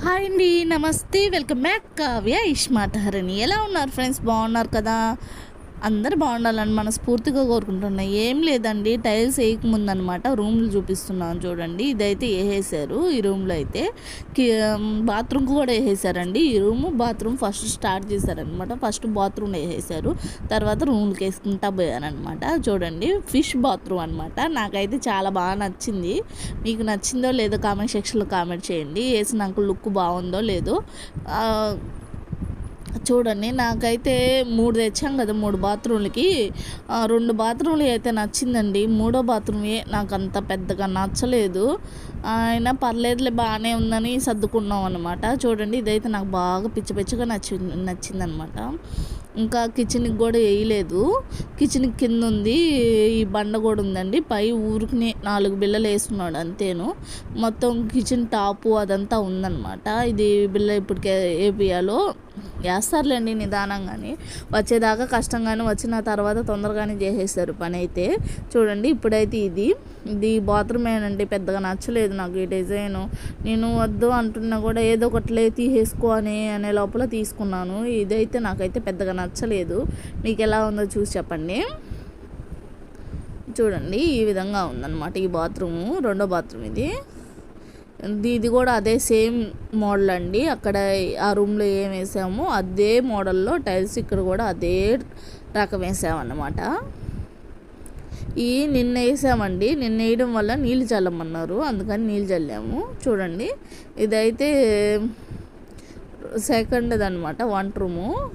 Hi అండి నమస్తే welcome back Kavya ఇష్మాట్ ఎలా ఉన్నారు ఫ్రెండ్స్? బాగున్నారు కదా? అందరు బాగుండాలని మనస్ఫూర్తిగా కోరుకుంటున్నా. ఏం లేదండి టైల్స్ వేయకముందనమాట రూమ్లు చూపిస్తున్నాను చూడండి. ఇదైతే వేసేసారు ఈ రూమ్లో అయితే. బాత్రూమ్కి కూడా వేసేసారండి ఈ రూమ్ బాత్రూమ్ ఫస్ట్ స్టార్ట్ చేశారనమాట. ఫస్ట్ బాత్రూమ్ వేసేసారు తర్వాత రూమ్కి వేసుకుంటా పోయారనమాట. చూడండి ఫిష్ బాత్రూమ్ అనమాట. నాకైతే చాలా బాగా నచ్చింది. మీకు నచ్చిందో లేదో కామెంట్ సెక్షన్లో కామెంట్ చేయండి. వేసినాక లుక్ బాగుందో లేదో చూడండి నాకైతే మూడు తెచ్చాం కదా మూడు బాత్రూమ్లకి రెండు బాత్రూమ్లు అయితే నచ్చిందండి. మూడో బాత్రూమే నాకు అంత పెద్దగా నచ్చలేదు. అయినా పర్లేదులే బాగానే ఉందని సర్దుకున్నాం అనమాట చూడండి ఇదైతే నాకు బాగా పిచ్చి పిచ్చిగా నచ్చి నచ్చిందనమాట ఇంకా కిచెన్కి కూడా వేయలేదు. కిచెన్ కింద ఉంది ఈ బండ కూడా ఉందండి. పై ఊరికి నాలుగు బిళ్ళలు వేసుకున్నాడు అంతేను. మొత్తం కిచెన్ టాపు అదంతా ఉందన్నమాట. ఇది బిళ్ళ ఇప్పటికే వేపియాలో వేస్తారులేండి నిదానంగానే. వచ్చేదాకా కష్టంగానే వచ్చిన తర్వాత తొందరగానే చేసేస్తారు పని అయితే చూడండి ఇప్పుడైతే ఇది. ఇది బాత్రూమేనండి పెద్దగా నచ్చలేదు నాకు ఈ డిజైన్. నేను వద్దు అంటున్నా కూడా ఏదో ఒకటిలే తీసేసుకో అని అనే లోపల తీసుకున్నాను. ఇదైతే నాకైతే పెద్దగా నచ్చలేదు. మీకు ఎలా ఉందో చూసి చెప్పండి. చూడండి ఈ విధంగా ఉందన్నమాట ఈ బాత్రూము రెండో బాత్రూమ్ ఇది. ఇది కూడా అదే సేమ్ మోడల్ అండి. అక్కడ ఆ రూమ్లో ఏం వేసామో అదే మోడల్లో టైల్స్ ఇక్కడ కూడా అదే రకం వేసామన్నమాట. ఈ నిన్న వేసామండి. నిన్న వేయడం వల్ల నీళ్ళు చల్లమన్నారు. అందుకని నీళ్ళు చల్లాము. చూడండి. ఇదైతే సెకండ్ అనమాట వంట రూము.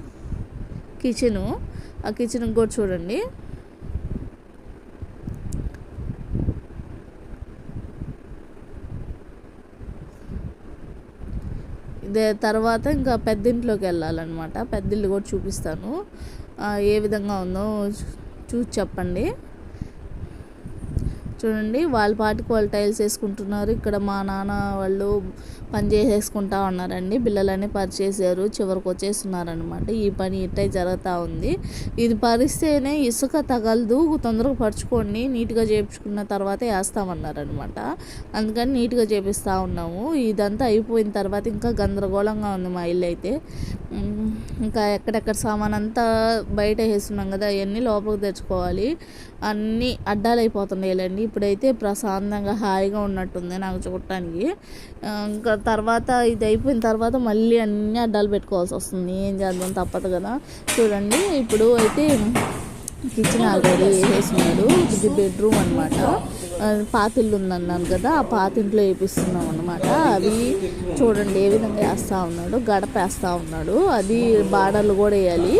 కిచెను. ఆ కిచెన్ కూడా చూడండి. తర్వాత ఇంకా పెద్దింట్లోకి వెళ్ళాలన్నమాట పెద్దిల్లు కూడా చూపిస్తాను. ఏ విధంగా ఉందో చూసి చెప్పండి. చూడండి వాళ్ళ పాటికి వాళ్ళు టైల్స్ వేసుకుంటున్నారు. ఇక్కడ మా నాన్న వాళ్ళు పని చేసేసుకుంటా ఉన్నారండి. బిల్లలన్నీ పరిచేసారు చివరికి వచ్చేస్తున్నారనమాట ఈ పని ఇట్టే జరుగుతూ ఉంది. ఇది పరిస్తేనే ఇసుక తగలదు తొందరగా పరుచుకోండి నీట్గా చేయించుకున్న తర్వాత వేస్తామన్నారనమాట అందుకని నీట్గా చేపిస్తూ ఉన్నాము. ఇదంతా అయిపోయిన తర్వాత ఇంకా గందరగోళంగా ఉంది మా ఇల్లు అయితే. ఇంకా ఎక్కడెక్కడ సామాన్ అంతా బయట వేస్తున్నాం కదా అవన్నీ లోపలికి తెచ్చుకోవాలి. అన్నీ అడ్డాలు అయిపోతున్నాయిలేండి ఇప్పుడైతే ప్రశాంతంగా హాయిగా ఉన్నట్టుంది నాకు చూడటానికి. ఇంకా తర్వాత ఇది అయిపోయిన తర్వాత మళ్ళీ అన్నీ అడ్డాలు పెట్టుకోవాల్సి వస్తుంది. ఏం చేద్దాం తప్పదు కదా. చూడండి ఇప్పుడు అయితే కిచెన్ ఆల్రెడీ వేసేసినాడు ఇది బెడ్రూమ్ అనమాట పాతిళ్ళు ఉందన్నాను కదా ఆ పాతింట్లో వేపిస్తున్నాం అనమాట అవి చూడండి ఏ విధంగా వేస్తూ ఉన్నాడు గడప వేస్తూ ఉన్నాడు. అది బార్డర్లు కూడా వేయాలి.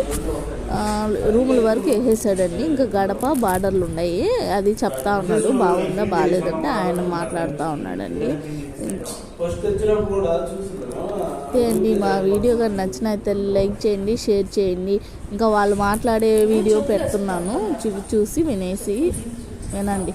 రూముల వరకు వేసేసాడండి. ఇంకా గడప బార్డర్లు ఉన్నాయి. అది చెప్తా ఉన్నాడు బాగుందా బాగాలేదంటే ఆయన మాట్లాడుతూ ఉన్నాడండి. ఫస్ట్ అండి మా వీడియో కానీ నచ్చినైతే లైక్ చేయండి షేర్ చేయండి. ఇంకా వాళ్ళు మాట్లాడే వీడియో పెడుతున్నాను చూ చూసి వినేసి వినండి.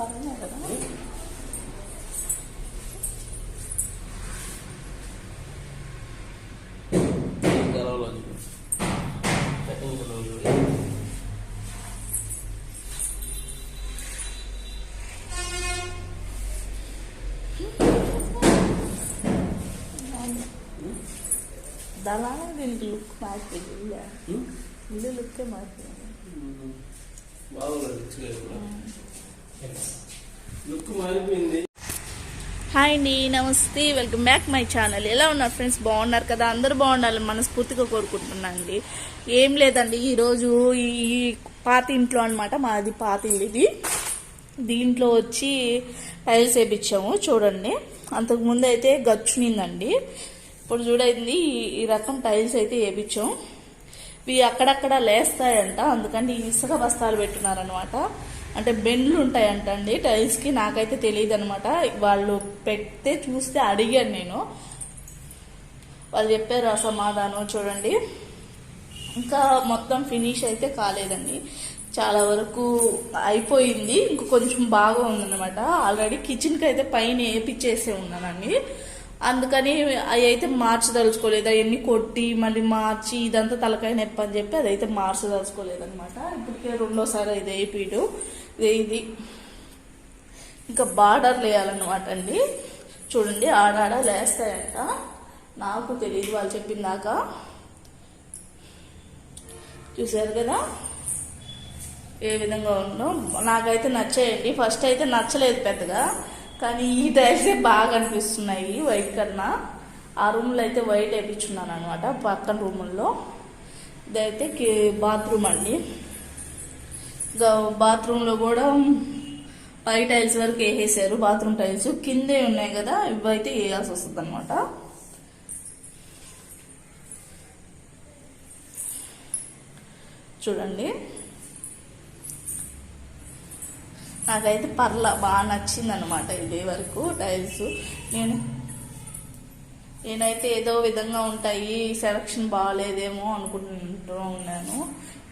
చూడు వేరే వాళ్ళు వచ్చినారు వీటికి వచ్చింది అది దాని దీనికి లుక్ మార్చింది ఇల్లు లుక్కే మార్చింది బాగుంది లుక్ మారిపోయింది. హాయ్ అండి నమస్తే. Welcome back my channel. ఎలా ఉన్నారు ఫ్రెండ్స్? బాగున్నారు కదా? అందరూ బాగుండాలని మనస్ఫూర్తిగా కోరుకుంటున్నాను ఏం లేదండి ఈరోజు ఈ పాత ఇంట్లో అనమాట మాది పాత ఇల్లు ఇది. దీంట్లో వచ్చి టైల్స్ వేపించాము చూడండి. అంతకుముందు అయితే గచ్చునిందండి ఇప్పుడు చూడండి ఈ- రకం టైల్స్ అయితే వేపించాం ఇవి అక్కడక్కడ లేస్తాయంట అందుకని ఈ ఇసుక బస్తాలు పెట్టున్నారనమాట అంటే బెండ్లు ఉంటాయంట అండి టైల్స్కి నాకైతే తెలియదు అనమాట వాళ్ళు పెడితే చూస్తే అడిగాను నేను. వాళ్ళు చెప్పారు ఆ సమాధానం చూడండి. ఇంకా మొత్తం ఫినిష్ అయితే కాలేదండి. చాలా వరకు అయిపోయింది. ఇంక కొంచెం బాగా ఉందన్నమాట. ఆల్రెడీ కిచెన్కి అయితే పైన వేపించేసే ఉన్నానండి. అందుకని అవి అయితే మార్చదలుచుకోలేదు. అవన్నీ కొట్టి మళ్ళీ మార్చి ఇదంతా తలకాయ నొప్పి అని చెప్పి అదైతే మార్చదలుచుకోలేదు అనమాట ఇప్పటికే రెండోసారి ఇది వేపిడు ఇదే ఇది. ఇంకా బార్డర్ వేయాలన్నమాట అండి. చూడండి ఆడాడ లేస్తాయంట. నాకు తెలియదు వాళ్ళు చెప్పిందాక. చూసారు కదా? ఏ విధంగా ఉందో. నాకైతే నచ్చాయండి. ఫస్ట్ అయితే నచ్చలేదు పెద్దగా. కానీ ఈ టైల్సే బాగా అనిపిస్తున్నాయి వైట్ కన్నా. ఆ రూమ్లో అయితే వైట్ వేయించున్నాను అనమాట పక్కన రూముల్లో. ఇదైతే కి- బాత్రూమ్ అండి. బాత్రూంలో కూడా పై టైల్స్ వరకు వేసేసారు బాత్రూమ్ టైల్స్. కిందే ఉన్నాయి కదా ఇవైతే వేయాల్సి వస్తుంది అనమాట చూడండి. నాకైతే పర్ల బాగా నచ్చింది అనమాట ఇది వరకు టైల్స్. నేను నేనైతే ఏదో విధంగా ఉంటాయి సెలక్షన్ బాగాలేదేమో అనుకుంటూ ఉన్నాను.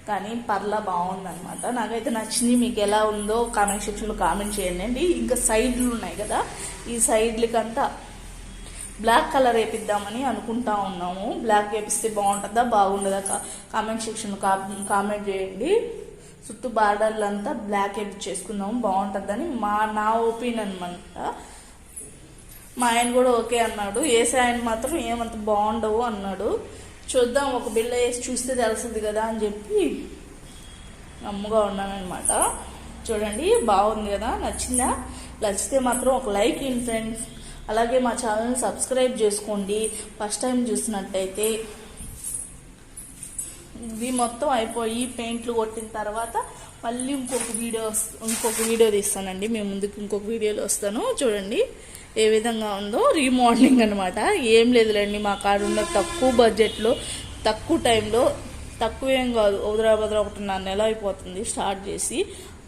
కానీ పర్ల బాగుందనమాట నాకైతే నచ్చింది. మీకు ఎలా ఉందో కామెంట్ సెక్షన్లో కామెంట్ చేయండి. ఇంకా సైడ్లు ఉన్నాయి కదా ఈ సైడ్లకంతా బ్లాక్ కలర్ వేపిద్దామని అనుకుంటా ఉన్నాము. బ్లాక్ వేపిస్తే బాగుంటుందా బాగుండదా కా- కామెంట్ సెక్షన్ కా- కామెంట్ చేయండి. చుట్టూ బార్డర్లు అంతా బ్లాక్ వేపించేసుకుందాము బాగుంటుందని మా నా ఒపీనియన్ అనమాట మా ఆయన కూడా ఓకే అన్నాడు. వేసే ఆయన మాత్రం ఏమంత బాగుండవు అన్నాడు. చూద్దాం ఒక బిల్ల వేసి చూస్తే తెలుస్తుంది కదా అని చెప్పి నమ్ముగా ఉన్నానమాట చూడండి బాగుంది కదా నచ్చిందా? నచ్చితే మాత్రం ఒక లైక్ ఇన్ ఫ్రెండ్స్. అలాగే మా ఛానల్ని సబ్స్క్రైబ్ చేసుకోండి. ఫస్ట్ టైం చూసినట్టయితే ఇవి మొత్తం అయిపోయి పెయింట్లు కొట్టిన తర్వాత మళ్ళీ ఇంకొక వీడియో ఇంకొక వీడియో తీస్తానండి. మేము ముందుకు ఇంకొక వీడియోలో వస్తాను. చూడండి ఏ విధంగా ఉందో రీమోడలింగ్ అనమాట ఏం లేదులేండి మా కాడ ఉన్న తక్కువ బడ్జెట్లో తక్కువ టైంలో తక్కువ ఏం కాదు. వదిరా ఒకటి ఒకటిన్నర నెల అయిపోతుంది స్టార్ట్ చేసి.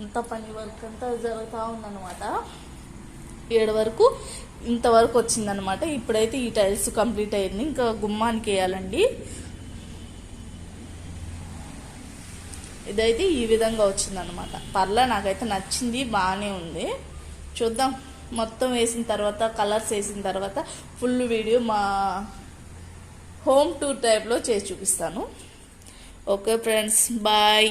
అంత పని వర్క్ అంతా జరుగుతూ ఉందన్నమాట. ఏడు వరకు ఇంతవరకు వచ్చిందనమాట ఇప్పుడైతే ఈ టైల్స్ కంప్లీట్ అయింది. ఇంకా గుమ్మానికి వేయాలండి. ఇదైతే ఈ విధంగా వచ్చిందనమాట పర్లే నాకైతే నచ్చింది బాగానే ఉంది. చూద్దాం. మొత్తం వేసిన తర్వాత కలర్స్ వేసిన తర్వాత ఫుల్ వీడియో మా హోమ్ టూర్ టైప్లో చేసి చూపిస్తాను. Okay friends bye.